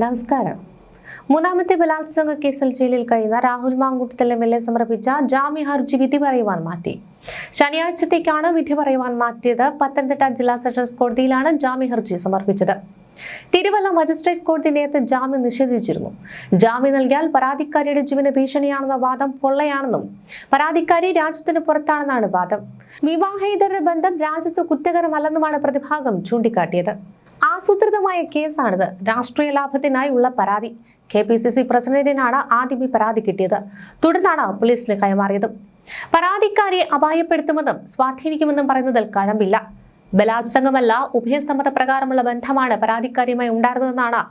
നമസ്കാരം. മൂന്നാമത്തെ ബലാത്സംഗ കേസിൽ ജയിലിൽ കഴിയുന്ന Rahul Mamkootathil M L A സമർപ്പിച്ച ജാമ്യ ഹർജി വിധി പറയുവാൻ മാറ്റി. ശനിയാഴ്ചത്തേക്കാണ് വിധി പറയുവാൻ മാറ്റിയത്. പത്തനംതിട്ട ജില്ലാ സെഷൻസ് കോടതിയിലാണ് ജാമ്യ ഹർജി സമർപ്പിച്ചത്. തിരുവല്ല മജിസ്ട്രേറ്റ് കോടതി നേരത്തെ ജാമ്യം നിഷേധിച്ചിരുന്നു. ജാമ്യം നൽകിയാൽ പരാതിക്കാരിയുടെ ജീവന ഭീഷണിയാണെന്ന വാദം പൊള്ളയാണെന്നും പരാതിക്കാരി രാജ്യത്തിന് പുറത്താണെന്നാണ് വാദം. വിവാഹേതര ബന്ധം രാജ്യത്ത് കുറ്റകരമല്ലെന്നുമാണ് പ്രതിഭാഗം ചൂണ്ടിക്കാട്ടിയത്. ആസൂത്രിതമായ കേസാണിത്. രാഷ്ട്രീയ ലാഭത്തിനായി ഉള്ള പരാതി. കെ പി സി സി പ്രസിഡന്റിനാണ് ആദ്യം ഈ പരാതി കിട്ടിയത്. തുടർന്നാണ് പോലീസിന് കൈമാറിയത്. പരാതിക്കാരെ അപായപ്പെടുത്തുമെന്നും സ്വാധീനിക്കുമെന്നും പറയുന്നതിൽ കഴമ്പില്ല. ബലാത്സംഗമല്ല ഉഭയസമ്മത പ്രകാരമുള്ള ബന്ധമാണ് പരാതിക്കാരിയുമായി ഉണ്ടായിരുന്നതെന്നാണ്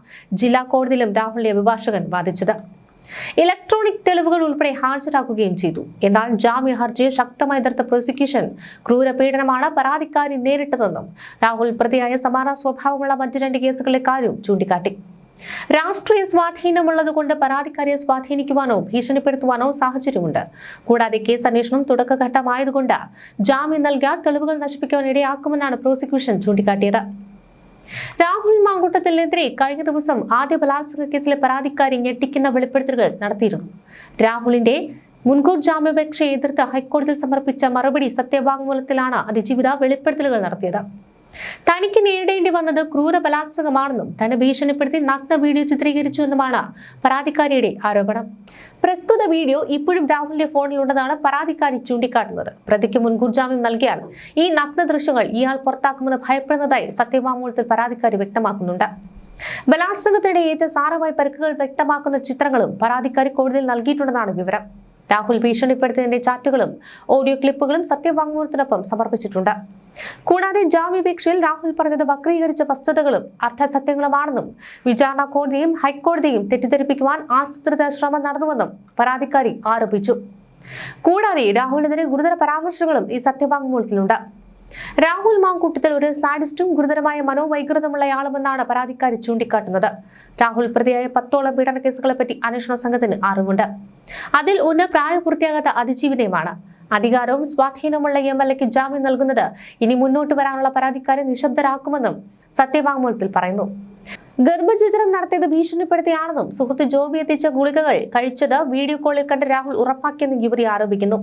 ജില്ലാ കോടതിയിലും രാഹുലിന്റെ അഭിഭാഷകൻ വാദിച്ചത്. ഇലക്ട്രോണിക് തെളിവുകൾ ഉൾപ്പെടെ ഹാജരാക്കുകയും ചെയ്തു. എന്നാൽ ജാമ്യ ഹർജിയെ ശക്തമായി എതിർത്ത പ്രോസിക്യൂഷൻ ക്രൂരപീഡനമാണ് പരാതിക്കാരി നേരിട്ടതെന്നും രാഹുൽ പ്രതിയായ സമാന സ്വഭാവമുള്ള മറ്റു രണ്ട് കേസുകളിലെ കാര്യം ചൂണ്ടിക്കാട്ടി. രാഷ്ട്രീയ സ്വാധീനമുള്ളതുകൊണ്ട് പരാതിക്കാരിയെ സ്വാധീനിക്കുവാനോ ഭീഷണിപ്പെടുത്തുവാനോ സാഹചര്യമുണ്ട്. കൂടാതെ കേസ് അന്വേഷണം തുടക്കഘട്ടമായതുകൊണ്ട് ജാമ്യം നൽകിയ തെളിവുകൾ നശിപ്പിക്കുവാൻ ഇടയാക്കുമെന്നാണ് പ്രോസിക്യൂഷൻ ചൂണ്ടിക്കാട്ടിയത്. രാഹുൽ മാങ്കൂട്ടത്തിനെതിരെ കഴിഞ്ഞ ദിവസം ആദ്യ ബലാത്സംഗ കേസിലെ പരാതിക്കാരി ഞെട്ടിക്കുന്ന വെളിപ്പെടുത്തലുകൾ നടത്തിയിരുന്നു. രാഹുലിന്റെ മുൻകൂർ ജാമ്യാപേക്ഷയെ എതിർത്ത് ഹൈക്കോടതിയിൽ സമർപ്പിച്ച മറുപടി സത്യവാങ്മൂലത്തിലാണ് അതിജീവിത വെളിപ്പെടുത്തലുകൾ നടത്തിയത്. തനിക്ക് നേരിടേണ്ടി വന്നത് ക്രൂര ബലാത്സംഗമാണെന്നും തന്നെ ഭീഷണിപ്പെടുത്തി നഗ്ന വീഡിയോ ചിത്രീകരിച്ചു എന്നുമാണ് പരാതിക്കാരിയുടെ ആരോപണം. പ്രസ്തുത വീഡിയോ ഇപ്പോഴും രാഹുലിന്റെ ഫോണിലുണ്ടെന്നാണ് പരാതിക്കാരി ചൂണ്ടിക്കാട്ടുന്നത്. പ്രതിക്ക് മുൻകൂർ ജാമ്യം നൽകിയാൽ ഈ നഗ്ന ദൃശ്യങ്ങൾ ഇയാൾ പുറത്താക്കുമെന്ന് ഭയപ്പെടുന്നതായി സത്യവാങ്മൂലത്തിൽ പരാതിക്കാരി വ്യക്തമാക്കുന്നുണ്ട്. ബലാത്സംഗത്തിനിടെ ഏറ്റ സാരമായ പരിക്കുകൾ വ്യക്തമാക്കുന്ന ചിത്രങ്ങളും പരാതിക്കാരി കോടതിയിൽ നൽകിയിട്ടുണ്ടെന്നാണ് വിവരം. രാഹുൽ ഭീഷണിപ്പെടുത്തിയതിന്റെ ചാറ്റുകളും ഓഡിയോ ക്ലിപ്പുകളും സത്യവാങ്മൂലത്തിനൊപ്പം സമർപ്പിച്ചിട്ടുണ്ട്. കൂടാതെ ജാമ്യപേക്ഷയിൽ രാഹുൽ പറഞ്ഞത് വക്രീകരിച്ച വസ്തുതകളും അർത്ഥസത്യങ്ങളുമാണെന്നും വിചാരണ കോടതിയും ഹൈക്കോടതിയും തെറ്റിദ്ധരിപ്പിക്കുവാൻ ആസൂത്രിത ശ്രമം നടന്നുവെന്നും പരാതിക്കാരി ആരോപിച്ചു. കൂടാതെ രാഹുലിനെതിരെ ഗുരുതര പരാമർശങ്ങളും ഈ സത്യവാങ്മൂലത്തിലുണ്ട്. രാഹുൽ മാങ്കൂട്ടത്തിൽ ഒരു സാഡിസ്റ്റും ഗുരുതരമായ മനോവൈകൃതമുള്ളയാളുമെന്നാണ് പരാതിക്കാരി ചൂണ്ടിക്കാട്ടുന്നത്. രാഹുൽ പ്രതിയായ പത്തോളം പീഡന കേസുകളെപ്പറ്റി അന്വേഷണ സംഘത്തിന് അറിവുണ്ട്. അതിൽ ഒന്ന് പ്രായപൂർത്തിയാകാത്ത അതിജീവിതയുമാണ്. അധികാരവും സ്വാധീനമുള്ള എം എൽ എക്ക് ജാമ്യം നൽകുന്നത് ഇനി മുന്നോട്ട് വരാനുള്ള പരാതിക്കാരെ നിശബ്ദരാക്കുമെന്നും സത്യവാങ്മൂലത്തിൽ പറയുന്നു. ഗർഭചിത്രം നടത്തിയത് ഭീഷണിപ്പെടുത്തിയാണെന്നും സുഹൃത്ത് ജോബി എത്തിച്ച ഗുളികകൾ കഴിച്ചത് വീഡിയോ കോളിൽ കണ്ട് രാഹുൽ ഉറപ്പാക്കിയെന്നും യുവതി ആരോപിക്കുന്നു.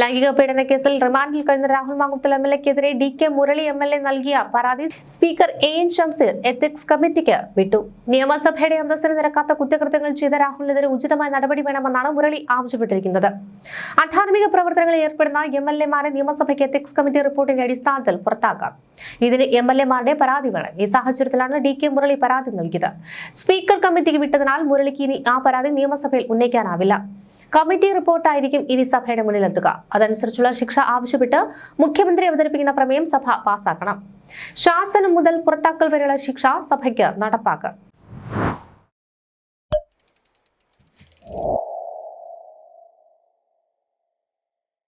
ലൈംഗിക പീഡന കേസിൽ റിമാൻഡിൽ കഴിഞ്ഞ Rahul Mamkootathil M L എക്കെതിരെ D K Murali M L A നൽകിയ പരാതി speaker A N Shamseer ethics കമ്മിറ്റിക്ക് വിട്ടു. നിയമസഭയുടെ അന്തസ്സിന് നിരക്കാത്ത കുറ്റകൃത്യങ്ങൾ ചെയ്ത രാഹുലിനെതിരെ ഉചിതമായ നടപടി വേണമെന്നാണ് മുരളി ആവശ്യപ്പെട്ടിരിക്കുന്നത്. അധാർമിക പ്രവർത്തനങ്ങളിൽ ഏർപ്പെടുന്ന എം എൽ എമാരെ നിയമസഭയ്ക്ക് എത്തിക്സ് കമ്മിറ്റി റിപ്പോർട്ടിന്റെ അടിസ്ഥാനത്തിൽ പുറത്താക്കാം. ഇതിന് എം എൽ എമാരുടെ പരാതി വേണം. ഈ സാഹചര്യത്തിലാണ് ഡി കെ മുരളി പരാതി നൽകിയത്. സ്പീക്കർ കമ്മിറ്റിക്ക് വിട്ടതിനാൽ മുരളിക്ക് ഇനി ആ പരാതി നിയമസഭയിൽ ഉന്നയിക്കാനാവില്ല. കമ്മിറ്റി റിപ്പോർട്ടായിരിക്കും ഇനി സഭയുടെ മുന്നിലെത്തുക. അതനുസരിച്ചുള്ള ശിക്ഷ ആവശ്യപ്പെട്ട് മുഖ്യമന്ത്രി അവതരിപ്പിക്കുന്ന പ്രമേയം സഭ പാസാക്കണം. ശാസനം മുതൽ പുറത്താക്കൽ വരെയുള്ള ശിക്ഷ സഭയ്ക്ക് നടപ്പാക്കുക